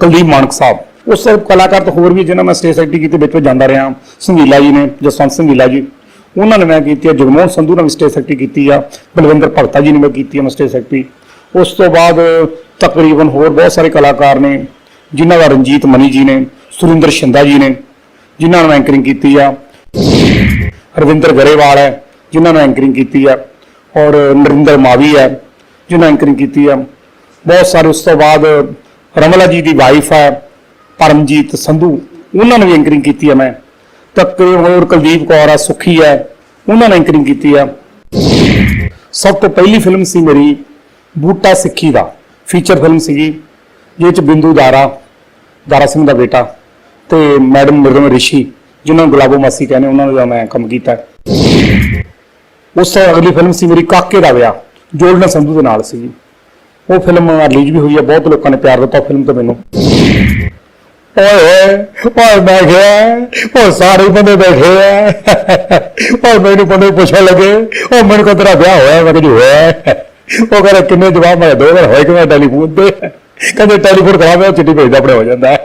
ਕੁਲਦੀਪ ਮਾਨਕ ਸਾਹਿਬ। ਉਸ ਕਲਾਕਾਰ ਤੋਂ ਹੋਰ ਵੀ ਜਿਹਨਾਂ ਮੈਂ ਸਟੇਜ ਐਕਟਿੰਗ ਕੀਤੀ, ਵਿੱਚ ਵਿੱਚ ਜਾਂਦਾ ਰਿਹਾ। ਸੰਘੀਲਾ ਜੀ ਨੇ, ਜਸਵੰਤ ਸੰਗੀਲਾ ਜੀ। ਉਹਨਾਂ ਨੇ ਮੈਂ ਕੀਤੀ ਆ, ਜਗਮੋਹਨ ਸੰਧੂ ਨੇ ਵੀ ਸਟੇਜ ਐਕਟਿੰਗ ਕੀਤੀ ਆ। ਬਲਵਿੰਦਰ ਭਗਤਾ ਜੀ ਨੇ ਮੈਂ ਕੀਤੀ ਆ, ਮੈਂ ਸਟੇਜ ਐਕਟਿੰਗ ਉਸ ਤੋਂ ਬਾਅਦ ਤਕਰੀਬਨ ਹੋਰ ਬਹੁਤ ਸਾਰੇ ਕਲਾਕਾਰ ਨੇ, ਜਿਨ੍ਹਾਂ ਦਾ ਰਣਜੀਤ ਮਨੀ ਜੀ ਨੇ, ਸੁਰਿੰਦਰ ਸ਼ਿੰਦਾ ਜੀ ਨੇ, ਜਿਨ੍ਹਾਂ ਨੂੰ ਐਂਕਰਿੰਗ ਕੀਤੀ ਆ। ਰਵਿੰਦਰ ਗਰੇਵਾਲ ਹੈ, ਜਿਨ੍ਹਾਂ ਨੇ ਐਂਕਰਿੰਗ ਕੀਤੀ ਆ। ਔਰ ਨਰਿੰਦਰ ਮਾਵੀ ਹੈ, ਜਿਨ੍ਹਾਂ ਨੇ ਐਂਕਰਿੰਗ ਕੀਤੀ ਆ। ਬਹੁਤ ਸਾਰੇ, ਉਸ ਤੋਂ ਬਾਅਦ ਰਮਲਾ ਜੀ ਦੀ ਵਾਈਫ ਹੈ ਪਰਮਜੀਤ ਸੰਧੂ, ਉਹਨਾਂ ਨੇ ਵੀ ਐਂਕਰਿੰਗ ਕੀਤੀ ਹੈ ਮੈਂ। ਤਕਰੀਬਨ ਹੋਰ ਕੁਲਦੀਪ ਕੌਰ ਆ, ਸੁਖੀ ਹੈ ਉਹਨਾਂ ਨੇ ਐਂਕਰਿੰਗ ਕੀਤੀ ਆ। ਸਭ ਤੋਂ ਪਹਿਲੀ ਫਿਲਮ ਸੀ ਮੇਰੀ, ਬੂਟਾ ਸਿੱਖੀ ਦਾ ਫੀਚਰ ਫਿਲਮ ਸੀਗੀ, ਜਿਹਦੇ ਚ ਬਿੰਦੂ ਦਾਰਾ ਦਾਰਾ ਸਿੰਘ ਦਾ ਬੇਟਾ ਤੇ ਮੈਡਮ ਮਿਰਦਮ ਰਿਸ਼ੀ, ਜਿਨ੍ਹਾਂ ਨੂੰ ਗੁਲਾਬੋ ਮਾਸੀ ਕਹਿੰਦੇ ਉਹਨਾਂ ਦਾ ਮੈਂ ਕੰਮ ਕੀਤਾ। ਉਸ ਤੋਂ ਅਗਲੀ ਫਿਲਮ ਸੀ ਮੇਰੀ ਕਾਕੇ ਦਾ ਵਿਆਹ, ਜੋਲਨਾ ਸੰਧੂ ਦੇ ਨਾਲ ਸੀਗੀ। ਉਹ ਫਿਲਮ ਰਿਲੀਜ਼ ਵੀ ਹੋਈ ਹੈ ਬਹੁਤ ਲੋਕਾਂ ਨੇ ਪਿਆਰ ਦਿੱਤਾ ਫਿਲਮ ਤੇ ਮੈਨੂੰ। ਓਏ ਓਏ ਓਏ ਮੈਂ ਗਿਆ ਉਹ ਸਾਰੇ ਬੰਦੇ ਬੈਠੇ ਆ ਓਏ ਮੈਨੂੰ ਬੰਦੇ ਪੁੱਛਣ ਲੱਗੇ, ਉਹ ਮੈਨੂੰ ਕੋ ਤੇਰਾ ਵਿਆਹ ਹੋਇਆ, ਮੈਂ ਕਿਹਾ ਹੋਇਆ ਉਹ ਕਹਿੰਦਾ ਕਿੰਨੇ ਜਵਾਬ ਮੈਂ ਦੋ ਵਾਰ ਹੋਏ ਕਿ ਮੈਂ ਟੈਲੀਫੋਨ ਤੇ। ਕਹਿੰਦੇ ਟੈਲੀਫੋਨ ਖਰਾਬ ਮੈਂ ਚਿੱਠੀ ਭੇਜਦਾ, ਆਪਣੇ ਹੋ ਜਾਂਦਾ